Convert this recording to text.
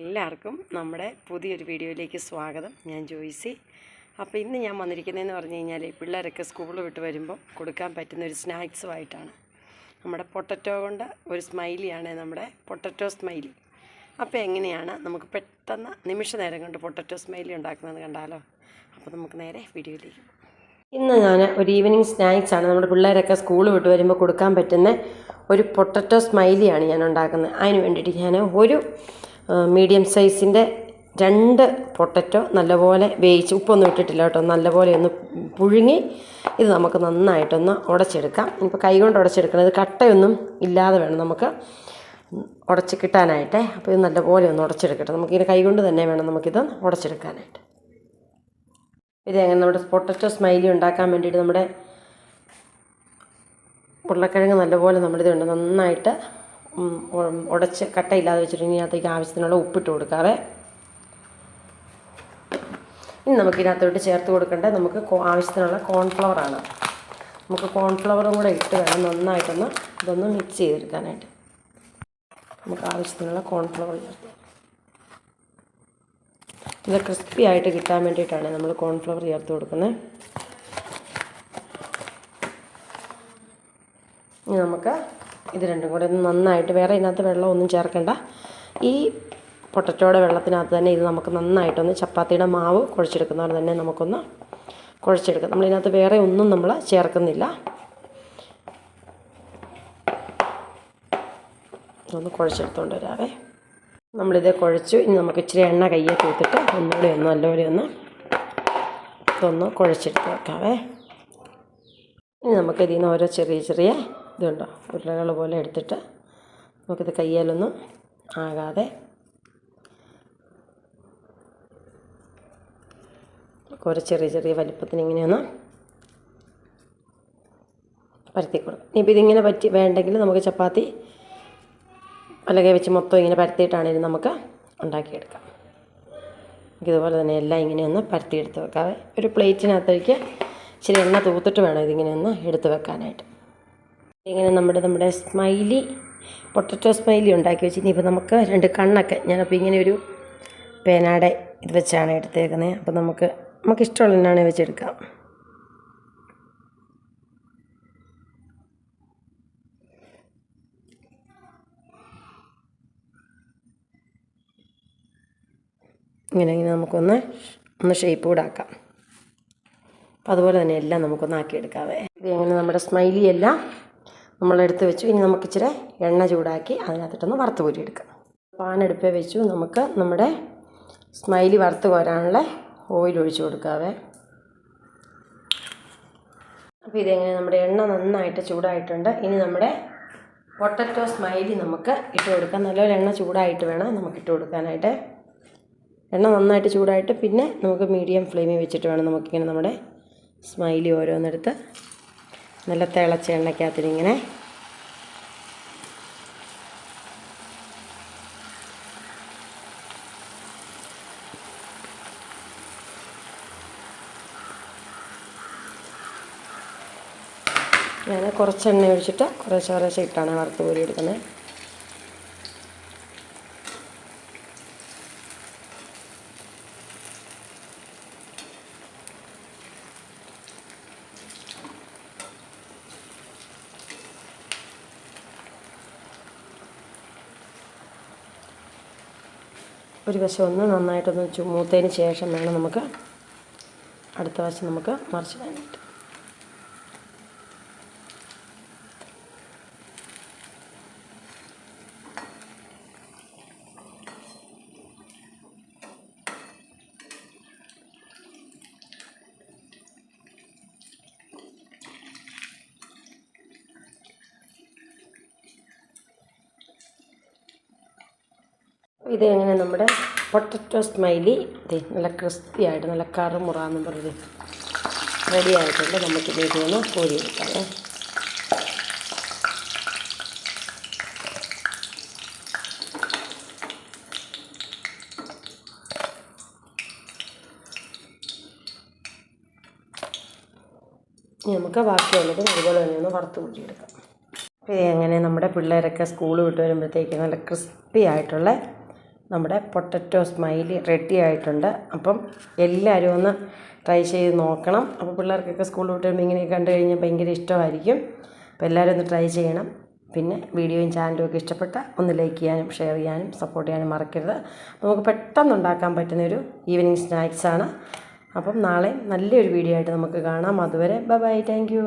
എല്ലാവർക്കും നമ്മുടെ പുതിയൊരു വീഡിയോയിലേക്ക് സ്വാഗതം. ഞാൻ ജോയിസി. അപ്പോൾ ഇന്ന് ഞാൻ വന്നിരിക്കുന്നതെന്ന് പറഞ്ഞു കഴിഞ്ഞാൽ പിള്ളേരൊക്കെ സ്കൂൾ വിട്ട് വരുമ്പോൾ കൊടുക്കാൻ പറ്റുന്ന ഒരു സ്നാക്സുമായിട്ടാണ്. നമ്മുടെ പൊട്ടറ്റോ കൊണ്ട് ഒരു സ്മൈലിയാണ് നമ്മുടെ പൊട്ടറ്റോ സ്മൈലി. അപ്പോൾ എങ്ങനെയാണ് നമുക്ക് പെട്ടെന്ന് നിമിഷ നേരം കൊണ്ട് പൊട്ടറ്റോ സ്മൈലി ഉണ്ടാക്കുന്നത് കണ്ടാലോ? അപ്പോൾ നമുക്ക് നേരെ വീഡിയോയിലേക്ക് ഇന്ന് ഞാൻ ഒരു ഈവനിങ് സ്നാക്സാണ് നമ്മുടെ പിള്ളേരൊക്കെ സ്കൂൾ വിട്ട് വരുമ്പോൾ കൊടുക്കാൻ പറ്റുന്ന ഒരു പൊട്ടറ്റോ സ്മൈലിയാണ് ഞാൻ ഉണ്ടാക്കുന്നത്. അതിന് വേണ്ടിയിട്ട് ഞാൻ ഒരു മീഡിയം സൈസിന്റെ രണ്ട് പൊട്ടറ്റോ നല്ലപോലെ വേവിച്ച് ഉപ്പൊന്നും ഇട്ടിട്ടില്ല കേട്ടോ. നല്ലപോലെ ഒന്ന് പുഴുങ്ങി ഇത് നമുക്ക് നന്നായിട്ടൊന്ന് ഉടച്ചെടുക്കാം. ഇപ്പോൾ കൈകൊണ്ട് ഇത് കട്ടയൊന്നും ഇല്ലാതെ വേണം നമുക്ക് ഉടച്ച് കിട്ടാനായിട്ട്. അപ്പോൾ ഇത് നല്ലപോലെ ഒന്ന് ഉടച്ചെടുക്കട്ടെ. നമുക്കിങ്ങനെ കൈകൊണ്ട് തന്നെ വേണം നമുക്കിത് ഉടച്ചെടുക്കാനായിട്ട്. ഇത് എങ്ങനെ നമ്മുടെ പൊട്ടറ്റോ സ്മൈലി ഉണ്ടാക്കാൻ വേണ്ടിയിട്ട് നമ്മുടെ ഉരുളക്കിഴങ്ങ് നല്ലപോലെ നമ്മളിതുണ്ട് നന്നായിട്ട് ഉം, ഉം, ഉടച്ച് കട്ടയില്ലാതെ വെച്ചിട്ടുണ്ടെങ്കിൽ ഇതിനകത്തേക്ക് ആവശ്യത്തിനുള്ള ഉപ്പിട്ട് കൊടുക്കാവേ. ഇനി നമുക്ക് ഇതിനകത്തോട്ട് ചേർത്ത് കൊടുക്കേണ്ടത് നമുക്ക് ആവശ്യത്തിനുള്ള കോൺഫ്ലവർ ആണ്. നമുക്ക് കോൺഫ്ലവറും കൂടെ ഇട്ട് വേണം നന്നായിട്ടൊന്ന് ഇതൊന്ന് മിക്സ് ചെയ്തെടുക്കാനായിട്ട്. നമുക്ക് ആവശ്യത്തിനുള്ള കോൺഫ്ലവർ ചേർത്ത്. ഇത് ക്രിസ്പി ആയിട്ട് കിട്ടാൻ വേണ്ടിയിട്ടാണ് നമ്മൾ കോൺഫ്ലവർ ചേർത്ത് കൊടുക്കുന്നത്. ഇനി നമുക്ക് ഇത് രണ്ടും കൂടെ ഒന്ന് നന്നായിട്ട് വേറെ ഇതിനകത്ത് വെള്ളമൊന്നും ചേർക്കണ്ട. ഈ പൊട്ടറ്റോയുടെ വെള്ളത്തിനകത്ത് തന്നെ ഇത് നമുക്ക് നന്നായിട്ടൊന്ന് ചപ്പാത്തിയുടെ മാവ് കുഴച്ചെടുക്കുന്ന പോലെ തന്നെ നമുക്കൊന്ന് കുഴച്ചെടുക്കാം. നമ്മളിതിനകത്ത് വേറെ ഒന്നും നമ്മൾ ചേർക്കുന്നില്ല. ഒന്ന് കുഴച്ചെടുത്തുകൊണ്ട് വരാവേ. നമ്മളിത് കുഴച്ചു. ഇനി നമുക്ക് ഇച്ചിരി എണ്ണ കയ്യെ തൂത്തിട്ട് ഒന്നുകൂടി ഒന്ന് നല്ലപോലെ ഒന്ന് ഇതൊന്ന് കുഴച്ചെടുത്ത് വെക്കാവേ. ഇനി നമുക്ക് ഇതിൽ നിന്ന് ഓരോ ചെറിയ ചെറിയ ഇതുണ്ടോ? ഉരുളകൾ പോലെ എടുത്തിട്ട് നമുക്കിത് കയ്യാലൊന്നും ആകാതെ ഓരോ ചെറിയ ചെറിയ വലിപ്പത്തിന് ഇങ്ങനെയൊന്ന് പരത്തി കൊടുക്കും. ഇനിയിപ്പോൾ ഇതിങ്ങനെ പറ്റി വേണ്ടെങ്കിൽ നമുക്ക് ചപ്പാത്തി പലകെ വെച്ച് മൊത്തം ഇങ്ങനെ പരത്തിയിട്ടാണെങ്കിലും നമുക്ക് ഉണ്ടാക്കിയെടുക്കാം. ഇതുപോലെ തന്നെ എല്ലാം ഇങ്ങനെയൊന്ന് പരത്തിയെടുത്ത് വെക്കാവേ. ഒരു പ്ലേറ്റിനകത്തേക്ക് ഇച്ചിരി എണ്ണ തൂത്തിട്ട് വേണം ഇതിങ്ങനെ ഒന്ന് എടുത്ത് വെക്കാനായിട്ട്. ഇങ്ങനെ നമ്മുടെ നമ്മുടെ സ്മൈലി പൊട്ടറ്റോ സ്മൈലി ഉണ്ടാക്കി വെച്ച് ഇനിയിപ്പോൾ നമുക്ക് രണ്ട് കണ്ണൊക്കെ. ഞാനപ്പോൾ ഇങ്ങനെ ഒരു പേനാടെ ഇത് വെച്ചാണ് എടുത്തേക്കുന്നത് അപ്പോൾ നമുക്ക് നമുക്ക് ഇഷ്ടമുള്ള എന്നാണ് വെച്ചെടുക്കാം ഇങ്ങനെ ഇങ്ങനെ നമുക്കൊന്ന് ഒന്ന് ഷേപ്പ് കൂടെ ആക്കാം അപ്പോൾ അതുപോലെ തന്നെ എല്ലാം നമുക്കൊന്ന് ആക്കിയെടുക്കാവേ ഇങ്ങനെ നമ്മുടെ സ്മൈലി എല്ലാം നമ്മളെടുത്ത് വെച്ചു. ഇനി നമുക്ക് ഇച്ചിരി എണ്ണ ചൂടാക്കി അതിനകത്തിട്ടൊന്ന് വറുത്ത് കോരിയെടുക്കാം പാൻ അടുപ്പേ വെച്ചു. നമുക്ക് നമ്മുടെ സ്മൈലി വറുത്ത് കോരാനുള്ള ഓയിൽ ഒഴിച്ചു കൊടുക്കാവേ. അപ്പോൾ ഇതെങ്ങനെ? നമ്മുടെ എണ്ണ നന്നായിട്ട് ചൂടായിട്ടുണ്ട്. ഇനി നമ്മുടെ പൊട്ടറ്റോ സ്മൈലി നമുക്ക് ഇട്ട് കൊടുക്കാം. നല്ലൊരു എണ്ണ ചൂടായിട്ട് വേണം നമുക്ക് ഇട്ട് കൊടുക്കാനായിട്ട്. എണ്ണ നന്നായിട്ട് ചൂടായിട്ട് പിന്നെ നമുക്ക് മീഡിയം ഫ്ലെയിമിൽ വെച്ചിട്ട് വേണം നമുക്കിങ്ങനെ നമ്മുടെ സ്മൈലി ഓരോന്നെടുത്ത് നല്ല തിളച്ച എണ്ണയ്ക്കകത്തിനിങ്ങനെ ഞാൻ കുറച്ചെണ്ണ ഒഴിച്ചിട്ട് കുറേശ്ശെ കുറേശ്ശെ ഇട്ടാണ് വറുത്ത് കോരി എടുക്കുന്നത്. ഒരു വശം ഒന്ന് നന്നായിട്ടൊന്ന് ചുമൂത്തതിന് ശേഷം വേണം നമുക്ക് അടുത്ത വശം നമുക്ക് മറിച്ചിടാനായിട്ട്. ഇത് എങ്ങനെ നമ്മുടെ പൊട്ടറ്റോ സ്മൈലി? നല്ല ക്രിസ്പി ആയിട്ട് നല്ല മുറാന്നും പറഞ്ഞ് റെഡി ആയിട്ടുണ്ട്. നമുക്ക് ഇതൊന്ന് കോരിയെടുക്കാം ഇനി നമുക്ക് ബാക്കിയുള്ളത് അതുപോലെ തന്നെ ഒന്ന് വറുത്ത് കൂട്ടിയെടുക്കാം അപ്പോൾ എങ്ങനെ നമ്മുടെ പിള്ളേരൊക്കെ സ്കൂൾ വിട്ട് വരുമ്പോഴത്തേക്ക് നല്ല ക്രിസ്പി ആയിട്ടുള്ള നമ്മുടെ പൊട്ടറ്റോ സ്മൈലി റെഡി ആയിട്ടുണ്ട്. അപ്പം എല്ലാവരും ഒന്ന് ട്രൈ ചെയ്ത് നോക്കണം. അപ്പോൾ പിള്ളേർക്കൊക്കെ സ്കൂളിൽ വിട്ട് വരുമ്പോൾ ഇങ്ങനെ കണ്ടു കഴിഞ്ഞാൽ ഭയങ്കര ഇഷ്ടമായിരിക്കും. അപ്പോൾ എല്ലാവരും ഒന്ന് ട്രൈ ചെയ്യണം. പിന്നെ വീഡിയോയും ചാനലും ഒക്കെ ഇഷ്ടപ്പെട്ട ഒന്ന് ലൈക്ക് ചെയ്യാനും ഷെയർ ചെയ്യാനും സപ്പോർട്ട് ചെയ്യാനും മറക്കരുത്. നമുക്ക് പെട്ടെന്ന് ഉണ്ടാക്കാൻ പറ്റുന്നൊരു ഈവനിങ് സ്നാക്സാണ് അപ്പം നാളെ നല്ലൊരു വീഡിയോ ആയിട്ട് നമുക്ക് കാണാം. അതുവരെ ബൈ ബൈ. Thank you.